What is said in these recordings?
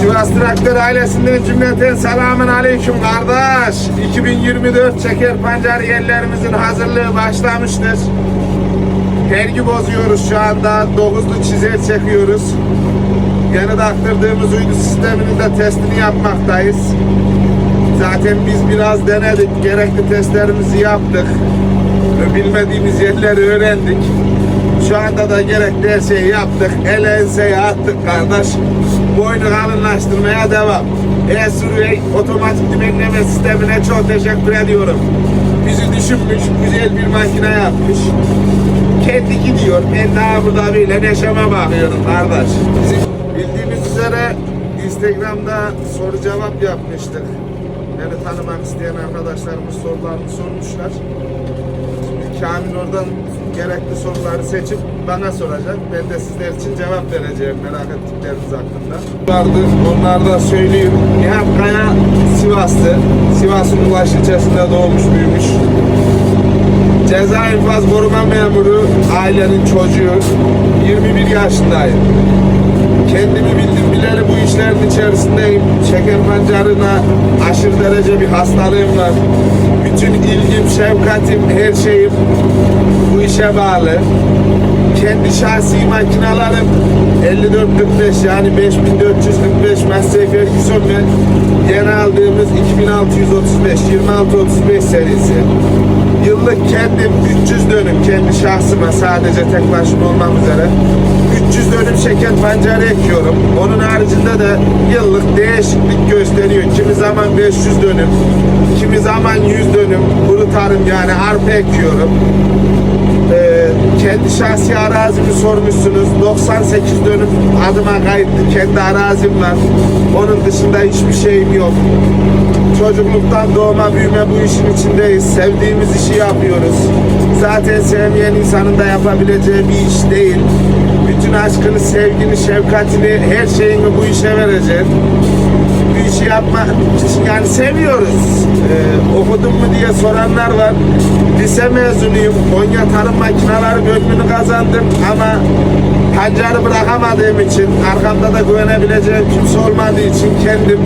Sivas Traktör ailesinden cümleten selamun aleyküm kardeş. 2024 Çeker Pancar yerlerimizin hazırlığı başlamıştır. Pergi bozuyoruz şu anda. Dokuzlu çizer çekiyoruz. Yeni taktırdığımız uydu sisteminin de testini yapmaktayız. Zaten biz biraz denedik. Gerekli testlerimizi yaptık. Bilmediğimiz yerleri öğrendik. Şu anda da gerekli her şeyi yaptık. El enseye attık kardeş. Boynu kalınlaştırmaya devam. E-Survey otomatik dümenleme sistemine çok teşekkür ediyorum. Bizi düşünmüş, güzel bir makine yapmış. Kendi gidiyor. Ben daha burada böyle neşeme bakıyorum kardeş. Bizim bildiğiniz üzere Instagram'da soru cevap yapmıştık. Beni tanımak isteyen arkadaşlarımız sorularını sormuşlar. Şimdi Kamil oradan gerekli soruları seçip bana soracak. Ben de sizler için cevap vereceğim merak ettikleriniz hakkında. Vardı, onlar da söyleyeyim. Nihat Kaya Sivaslı. Sivas'ın Ulaş ilçesinde doğmuş, büyümüş. Ceza infaz koruma memuru, ailenin çocuğu. 21 yaşındayım. Kendimi bildim bileli bu işlerin içerisindeyim. Şeker pancarına aşırı derece bir hastalığım var. Bütün ilgim, şefkatim, her şeyim bu işe bağlı. Kendi şahsi makinalarım 5445 yani 5445 Massey Ferguson ve yeni aldığımız 2635 2635 serisi. Yıllık kendim 300 dönüm kendi şahsıma sadece tek başıma olmam üzere 300 dönüm şeker pancarı ekiyorum. Onun haricinde de yıllık değişiklik gösteriyor. Kimi zaman 500 dönüm, kimi zaman 100 dönüm kuru tarım yani arpa ekiyorum. Kendi şahsi arazimi sormuşsunuz. 98 dönüm adıma kayıtlı kendi arazim var. Onun dışında hiçbir şeyim yok. Çocukluktan doğma büyüme bu işin içindeyiz. Sevdiğimiz işi yapıyoruz. Zaten sevmeyen insanın da yapabileceği bir iş değil. Bütün aşkını, sevgini, şefkatini, her şeyini bu işe vereceksin. Yapma yani seviyoruz. Ee, okudun mu diye soranlar var. Lise mezunuyum. Konya Tarım Makineleri bölümünü kazandım ama pancarı bırakamadığım için arkamda da güvenebileceğim kimse olmadığı için kendim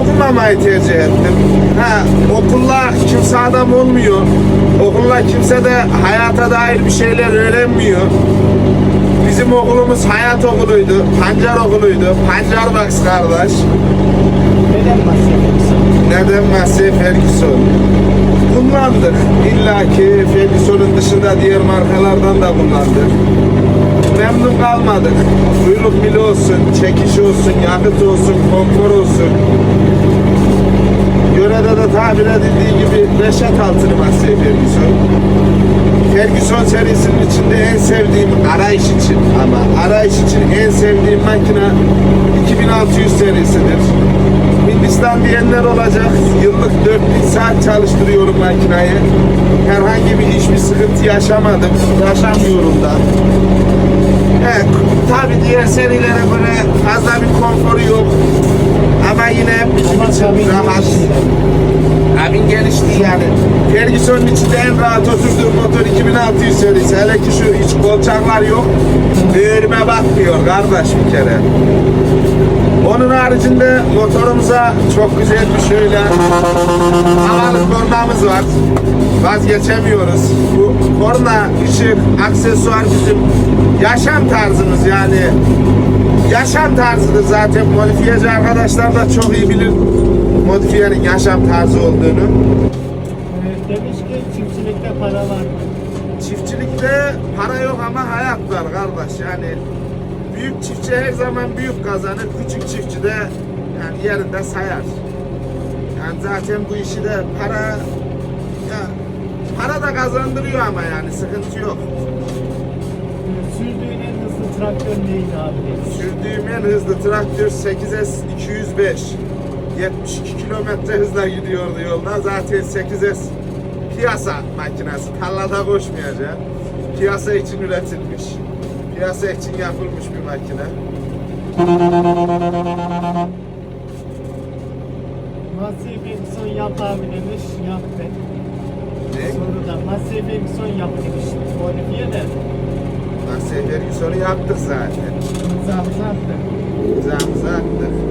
okumamayı tercih ettim. Ha, okulla kimse adam olmuyor. Okulla kimse de hayata dair bir şeyler öğrenmiyor. Bizim okulumuz hayat okuluydu, pancar okuluydu. Pancar Box kardeş. Neden bahsediyorsun? Neden Massey Ferguson? Kullandık. İlla ki Ferguson'un dışında diğer markalardan da kullandık. Memnun kalmadık. Kuyruk mili olsun, çekiş olsun, yakıt olsun, konfor olsun. Yörede de tabir edildiği gibi reşat altını Massey Ferguson. Ferguson serisinin içinde en sevdiğim arayış için ama arayış için en sevdiğim makine 2600 serisidir. Hindistan diyenler olacak. Yıllık 4000 saat çalıştırıyorum makinayı. Herhangi bir hiçbir sıkıntı yaşamadım. Yaşamıyorum da. Evet, tabi diğer serilere göre fazla bir konforu yok. Ama yine bizim Ama için rahat. Abin gelişti yani. Ferguson'un içinde en rahat oturduğum motor 2600 serisi. Hele ki şu hiç kolçaklar yok. Değerime bakmıyor kardeş bir kere. Onun haricinde motorumuza çok güzel bir şöyle havalı kornamız var. Vazgeçemiyoruz. Bu korna, ışık, aksesuar bizim yaşam tarzımız yani. Yaşam tarzıdır zaten. Modifiyeci arkadaşlar da çok iyi bilir modifiyenin yaşam tarzı olduğunu. Evet, demiş ki çiftçilikte para var? Çiftçilikte para yok ama hayat var kardeş. Yani büyük çiftçi her zaman büyük kazanır. Küçük çiftçi de yani yerinde sayar. Yani zaten bu işi de para ya para da kazandırıyor ama yani sıkıntı yok. Sürdüğün en hızlı traktör neydi abi. Sürdüğüm en hızlı traktör 8S 205. 72 kilometre hızla gidiyordu yolda. Zaten 8S piyasa makinesi. Tarlada koşmayacak. Piyasa için üretilmiş. Piyasa için yapılmış bir makine. Massey Ferguson yap abi demiş. Yap be. Ne? Soruda Massey Ferguson yap demiş. Modifiye de Massey Ferguson'u yaptık zaten. imzamızı attı. İmzamızı attık.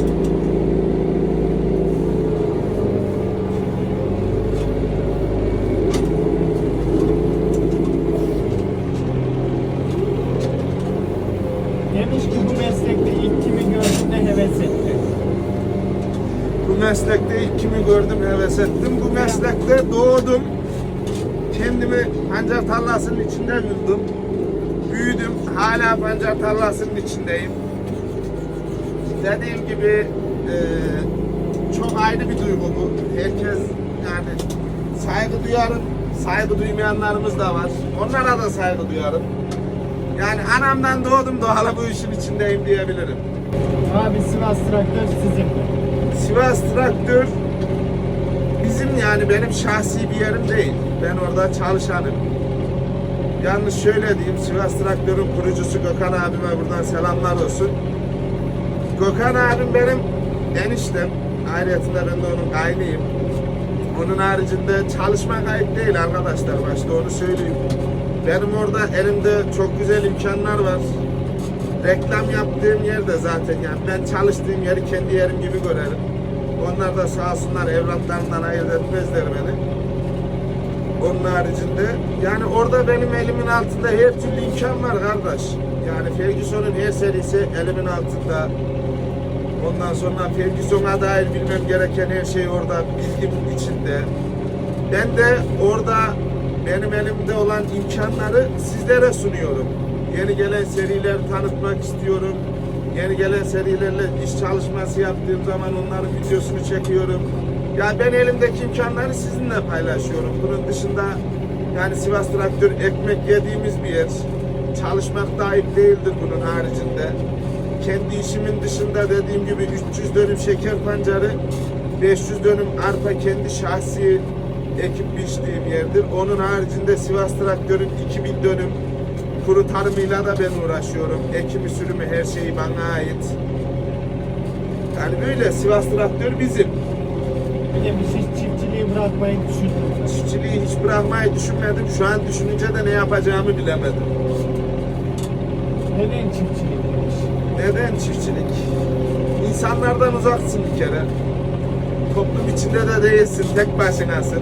meslekte ilk kimi gördüm heves ettim. Bu meslekte doğdum. Kendimi pancar tarlasının içinde buldum. Büyüdüm. Hala pancar tarlasının içindeyim. Dediğim gibi e, çok ayrı bir duygu bu. Herkes yani saygı duyarım. Saygı duymayanlarımız da var. Onlara da saygı duyarım. Yani anamdan doğdum doğalı bu işin içindeyim diyebilirim. Abi Sivas Traktör sizin? Sivas Traktör bizim yani benim şahsi bir yerim değil. Ben orada çalışanım. Yalnız şöyle diyeyim, Sivas Traktör'ün kurucusu Gökhan abime buradan selamlar olsun. Gökhan abim benim eniştem. Ayrıyetinde ben de onun kaynıyım. Onun haricinde çalışma kayıt değil arkadaşlar. Başta onu söyleyeyim. Benim orada elimde çok güzel imkanlar var. Reklam yaptığım yerde zaten yani ben çalıştığım yeri kendi yerim gibi görerim. Onlar da sağ olsunlar evlatlarından ayırt etmezler beni. Onun haricinde yani orada benim elimin altında her türlü imkan var kardeş. Yani Ferguson'un her serisi elimin altında. Ondan sonra Ferguson'a dair bilmem gereken her şey orada bilgimin içinde. Ben de orada benim elimde olan imkanları sizlere sunuyorum. Yeni gelen serileri tanıtmak istiyorum. Yeni gelen serilerle iş çalışması yaptığım zaman onların videosunu çekiyorum. Ya ben elimdeki imkanları sizinle paylaşıyorum. Bunun dışında yani Sivas Traktör ekmek yediğimiz bir yer. Çalışmak da değildir bunun haricinde. Kendi işimin dışında dediğim gibi 300 dönüm şeker pancarı, 500 dönüm arpa kendi şahsi ekip biçtiğim yerdir. Onun haricinde Sivas Traktör'ün 2000 dönüm kuru tarımıyla da ben uğraşıyorum. Ekimi, sürümü her şeyi bana ait. Yani böyle Sivas Traktör bizim. Biz hiç çiftçiliği bırakmayı düşündünüz. Çiftçiliği hiç bırakmayı düşünmedim. Şu an düşününce de ne yapacağımı bilemedim. Neden çiftçilik demiş? Neden çiftçilik? İnsanlardan uzaksın bir kere. Toplum içinde de değilsin, tek başınasın.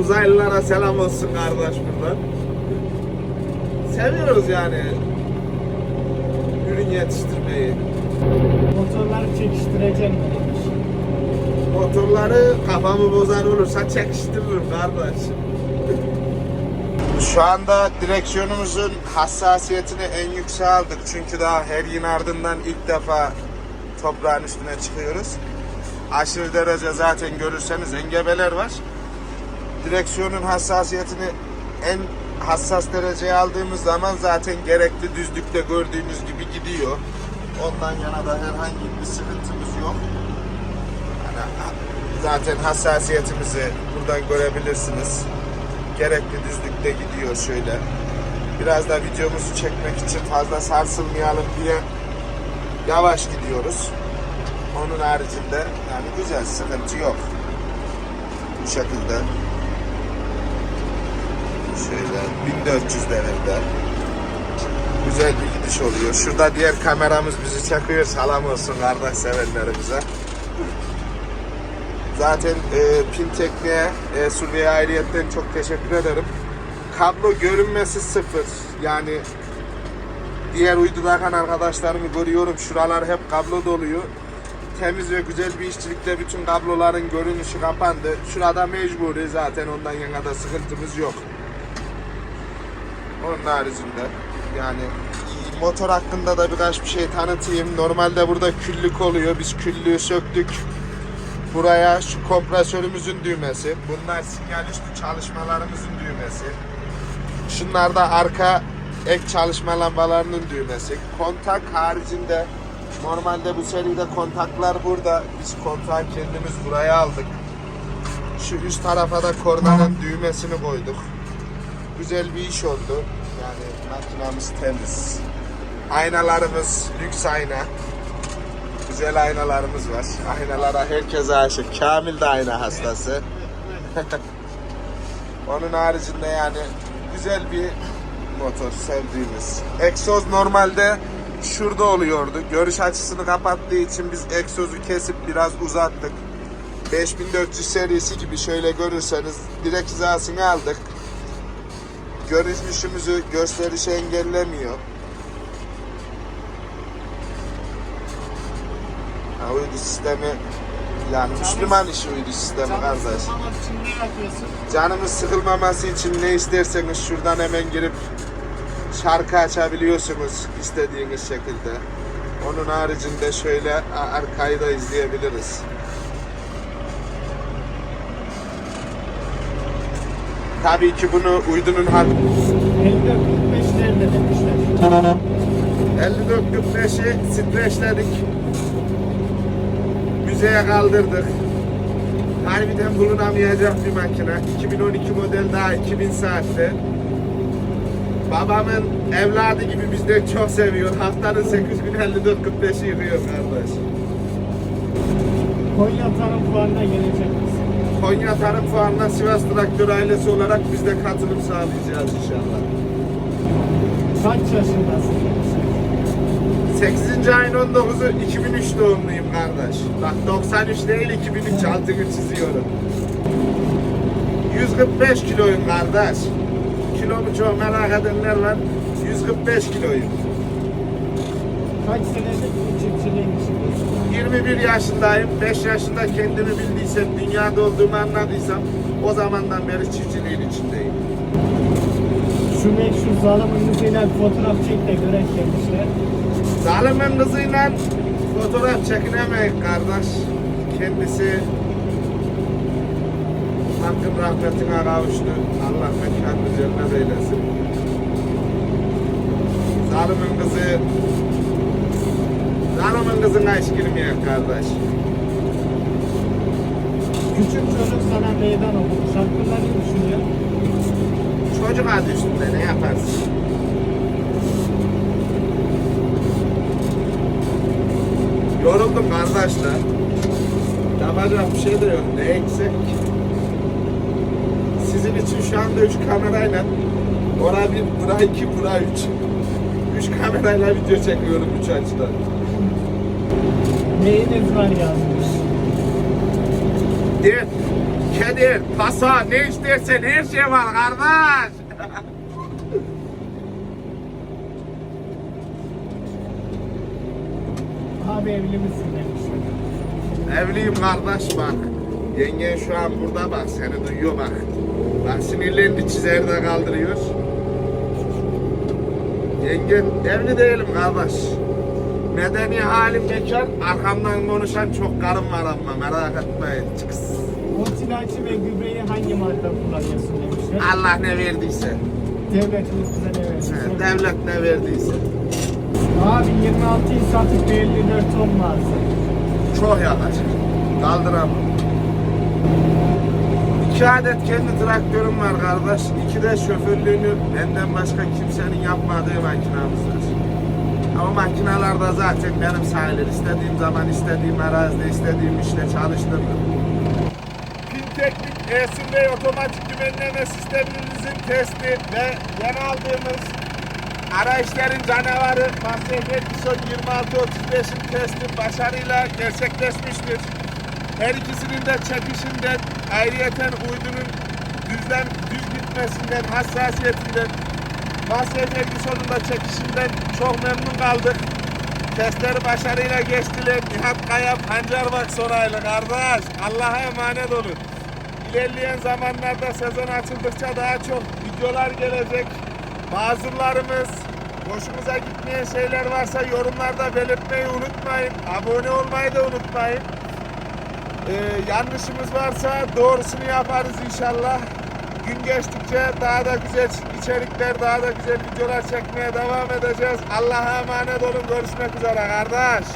Uzaylılara selam olsun kardeş buradan. Seviyoruz yani ürün yetiştirmeyi. Motorları çekiştirecek mi demiş. Motorları kafamı bozan olursa çekiştiririm kardeş. Şu anda direksiyonumuzun hassasiyetini en yükseğe aldık. Çünkü daha her yıl ardından ilk defa toprağın üstüne çıkıyoruz. Aşırı derece zaten görürseniz engebeler var. Direksiyonun hassasiyetini en hassas dereceye aldığımız zaman zaten gerekli düzlükte gördüğünüz gibi gidiyor. Ondan yana da herhangi bir sıkıntımız yok. Zaten hassasiyetimizi buradan görebilirsiniz. Gerekli düzlükte gidiyor şöyle. Biraz da videomuzu çekmek için fazla sarsılmayalım diye yavaş gidiyoruz. Onun haricinde yani güzel sıkıntı yok. Bu şekilde. Şöyle 1400 devirde. Güzel bir gidiş oluyor. Şurada diğer kameramız bizi çekiyor. Salam olsun kardeş sevenlerimize. Zaten e, pin tekniğe, e, Survey'e ayrıyetten çok teşekkür ederim. Kablo görünmesi sıfır. Yani diğer uydulardan arkadaşlarımı görüyorum. Şuralar hep kablo doluyor. Temiz ve güzel bir işçilikte bütün kabloların görünüşü kapandı. Şurada mecburi zaten ondan yana da sıkıntımız yok. Onun haricinde yani motor hakkında da birkaç bir şey tanıtayım. Normalde burada küllük oluyor. Biz küllüğü söktük. Buraya şu kompresörümüzün düğmesi. Bunlar sinyal üstü çalışmalarımızın düğmesi. Şunlar da arka ek çalışma lambalarının düğmesi. Kontak haricinde normalde bu seride kontaklar burada. Biz kontağı kendimiz buraya aldık. Şu üst tarafa da kornanın düğmesini koyduk. Güzel bir iş oldu. Yani makinamız temiz. Aynalarımız lüks ayna. Güzel aynalarımız var. Aynalara herkese aşık. Kamil de ayna hastası. Onun haricinde yani güzel bir motor sevdiğimiz. Egzoz normalde şurada oluyordu. Görüş açısını kapattığı için biz egzozu kesip biraz uzattık. 5400 serisi gibi şöyle görürseniz direkt hizasını aldık. Görünüşümüzü gösterişi engellemiyor. Uydu sistemi Yani Müslüman işi uydu sistemi kardeş. Canımız sıkılmaması için ne isterseniz şuradan hemen girip şarkı açabiliyorsunuz istediğiniz şekilde. Onun haricinde şöyle arkayı da izleyebiliriz. Tabii ki bunu uydunun hal 54-45'lerde demişler. 54-45'i streçledik. Müzeye kaldırdık. Harbiden bulunamayacak bir makine. 2012 model daha 2000 saatte. Babamın evladı gibi bizden çok seviyor. Haftanın 8 gün 54-45'i yıkıyor kardeş. Konya Tarım Fuarı'na gelecek misin? Konya Tarım Fuarı'na Sivas Traktör ailesi olarak biz de katılım sağlayacağız inşallah. Kaç yaşındasın. 8. ayın 19'u 2003 doğumluyum kardeş. Bak 93 değil 2003 altını çiziyorum. 145 kiloyum kardeş. Kilomu çok merak edenler var. 145 kiloyum. Kaç senedir bu çiftçiliğin içindesin? 21 yaşındayım. 5 yaşında kendimi bildiysem, dünyada olduğumu anladıysam o zamandan beri çiftçiliğin içindeyim. Şu meşhur zalimin kızıyla bir fotoğraf çek de görek demişler. Zalimin kızıyla fotoğraf çekinemeyiz kardeş. Kendisi Hakkın rahmetine kavuştu. Allah mekanını cennet eylesin. Zalimin kızı Zalimin kızına hiç girmeyen kardeş. Küçük çocuk sana meydan okumuş. Hakkında ne düşünüyor? Çocuk adı üstünde ne yaparsın? Yoruldum kardeşler. Yapacak bir şey de yok. Ne eksik? Sizin için şu anda üç kamerayla Ora bir, bura iki, bura üç. Üç kamerayla video çekiyorum üç açıdan. Neyiniz var yazmış. Der, kedi, pasa, ne istersen her şey var kardeş. Abi evli misin demişler. Evliyim kardeş bak. Yengen şu an burada bak seni duyuyor bak. Bak sinirlerini çizer de kaldırıyor. Yengen evli değilim kardeş. Medeni halim bekar, arkamdan konuşan çok karım var ama merak etmeyin. Çıkс. Otilacı ve gübreyi hangi marka kullanıyorsun demişler. Allah ne verdiyse, Devletimiz bize ne vermiş? he, devlet ne verdiyse. Abi 26 saatlik bir 54 ton lazım. Çok yakacak. Kaldıramam. İki adet kendi traktörüm var kardeş. İki de şoförlüğünü benden başka kimsenin yapmadığı makinamız var. Ama makinalarda zaten benim sayılır. İstediğim zaman istediğim arazide istediğim işte çalıştırırım. Pin Teknik E-Sürvey otomatik dümenleme sistemimizin testi ve yeni aldığımız Araçların canavarı Master Ferguson 2635'in testi başarıyla gerçekleşmiştir. Her ikisinin de çekişinden, ayrıyeten uydunun düzden, düz gitmesinden, hassasiyetinden, Master Ferguson'un da çekişinden çok memnun kaldık. Testleri başarıyla geçtiler. Nihat Kaya Pancarбak Sonaylı kardeş. Allah'a emanet olun. İlerleyen zamanlarda sezon açıldıkça daha çok videolar gelecek. Mazurlarımız, hoşumuza gitmeyen şeyler varsa yorumlarda belirtmeyi unutmayın. Abone olmayı da unutmayın. Ee, yanlışımız varsa doğrusunu yaparız inşallah. Gün geçtikçe daha da güzel içerikler, daha da güzel videolar çekmeye devam edeceğiz. Allah'a emanet olun. Görüşmek üzere kardeş.